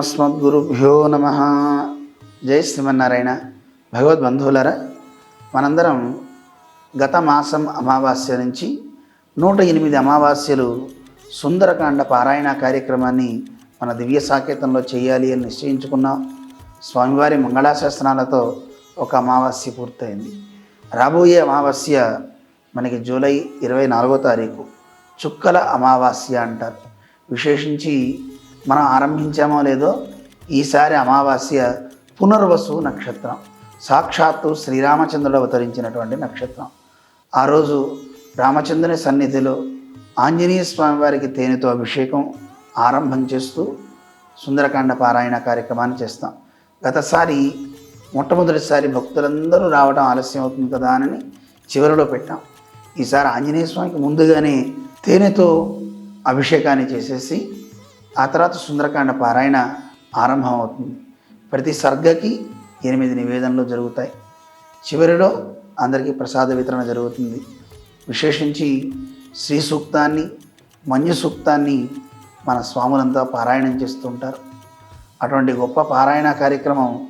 శ్రీగురుభ్యో నమ. జై శ్రీమన్నారాయణ. భగవద్బంధువులరా మనందరం గత మాసం అమావాస్య నుంచి నూట ఎనిమిది అమావాస్యలు సుందరకాండ పారాయణ కార్యక్రమాన్ని మన దివ్య సాకేతంలో చేయాలి అని నిశ్చయించుకున్నాం. స్వామివారి మంగళాశాసనాలతో ఒక అమావాస్య పూర్తయింది. రాబోయే అమావాస్య మనకి జూలై ఇరవై నాలుగో తారీఖు. చుక్కల అమావాస్య అంటారు. విశేషించి మనం ఆరంభించామో లేదో ఈసారి అమావాస్య పునర్వసు నక్షత్రం. సాక్షాత్తు శ్రీరామచంద్రుడు అవతరించినటువంటి నక్షత్రం. ఆ రోజు రామచంద్రుని సన్నిధిలో ఆంజనేయ స్వామివారికి తేనెతో అభిషేకం ఆరంభం చేస్తూ సుందరకాండ పారాయణ కార్యక్రమాన్ని చేస్తాం. గతసారి మొట్టమొదటిసారి భక్తులందరూ రావడం ఆలస్యం అవుతుంది కదా అని చివరిలో పెట్టాం. ఈసారి ఆంజనేయ స్వామికి ముందుగానే తేనెతో అభిషేకాన్ని చేసేసి ఆ తర్వాత సుందరకాండ పారాయణ ఆరంభం అవుతుంది ప్రతి సర్గకి ఎనిమిది నివేదనలు జరుగుతాయి. చివరిలో అందరికీ ప్రసాద వితరణ జరుగుతుంది. విశేషించి శ్రీ సూక్తాన్ని మంజు సూక్తాన్ని మన స్వాములంతా పారాయణం చేస్తుంటారు. అటువంటి గొప్ప పారాయణ కార్యక్రమం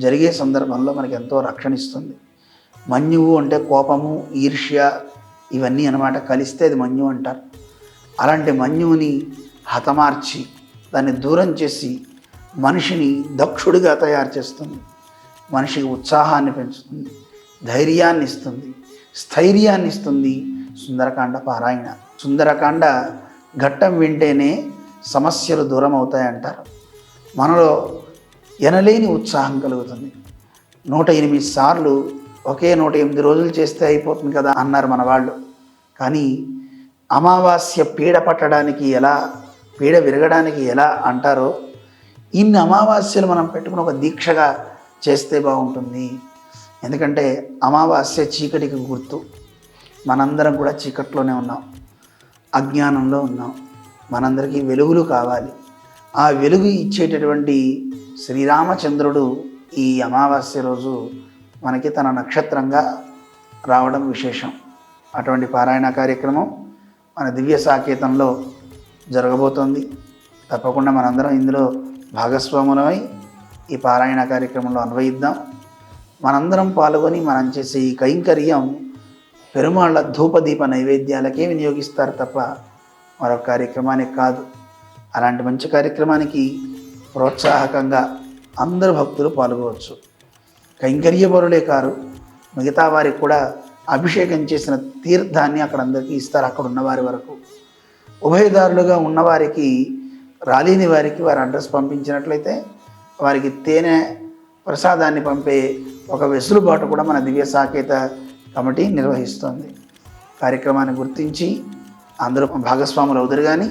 జరిగే సందర్భంలో మనకి ఎంతో రక్షణ ఇస్తుంది. మన్యువు అంటే కోపము ఈర్ష్య ఇవన్నీ అన్నమాట కలిస్తే అది మన్యు అంటారు. అలాంటి మన్యువుని హతమార్చి దాన్ని దూరం చేసి మనిషిని దక్షుడిగా తయారు చేస్తుంది. మనిషికి ఉత్సాహాన్ని పెంచుతుంది ధైర్యాన్ని ఇస్తుంది స్థైర్యాన్ని ఇస్తుంది సుందరకాండ పారాయణ. సుందరకాండ ఘట్టం వింటేనే సమస్యలు దూరం అవుతాయంటారు మనలో ఎనలేని ఉత్సాహం కలుగుతుంది. నూట ఎనిమిది సార్లు ఒకే నూట ఎనిమిది రోజులు చేస్తే అయిపోతుంది కదా అన్నారు మన వాళ్ళు. కానీ అమావాస్య పీడ పట్టడానికి ఎలా పీడ విరగడానికి ఎలా అంటారో ఇన్ని అమావాస్యలు మనం పెట్టుకుని ఒక దీక్షగా చేస్తే బాగుంటుంది. ఎందుకంటే అమావాస్య చీకటికి గుర్తు. మనందరం కూడా చీకట్లోనే ఉన్నాం. అజ్ఞానంలో ఉన్నాం. మనందరికీ వెలుగులు కావాలి. ఆ వెలుగు ఇచ్చేటటువంటి శ్రీరామచంద్రుడు ఈ అమావాస్య రోజు మనకి తన నక్షత్రంగా రావడం విశేషం. అటువంటి పారాయణ కార్యక్రమం మన దివ్య సాకేతంలో జరగబోతోంది. తప్పకుండా మనందరం ఇందులో భాగస్వాములమై ఈ పారాయణ కార్యక్రమంలో అన్వయిద్దాం. మనందరం పాల్గొని మనం చేసే ఈ కైంకర్యం పెరుమాళ్ళ ధూపదీప నైవేద్యాలకే వినియోగిస్తారు తప్ప మరొక కార్యక్రమానికి కాదు. అలాంటి మంచి కార్యక్రమానికి ప్రోత్సాహకంగా అందరు భక్తులు పాల్గొవచ్చు. కైంకర్యపరులే కారు. మిగతా వారికి కూడా అభిషేకం చేసిన తీర్థాన్ని అక్కడ అందరికీ ఇస్తారు అక్కడ ఉన్నవారి వరకు. ఉభయదారులుగా ఉన్నవారికి రాలేని వారికి వారి అడ్రస్ పంపించినట్లయితే వారికి తేనె ప్రసాదాన్ని పంపే ఒక వెసులుబాటు కూడా మన దివ్య సాకేత కమిటీ నిర్వహిస్తోంది. కార్యక్రమాన్ని గుర్తించి అందరూ భాగస్వాములు అవుతారు కానీ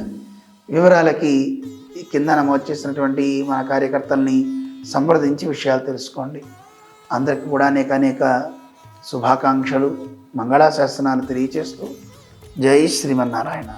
వివరాలకి కింద నమోదు చేసినటువంటి మన కార్యకర్తల్ని సంప్రదించి విషయాలు తెలుసుకోండి. అందరికీ కూడా అనేక అనేక శుభాకాంక్షలు మంగళాశాసనాలు తెలియచేస్తూ జై శ్రీమన్నారాయణ.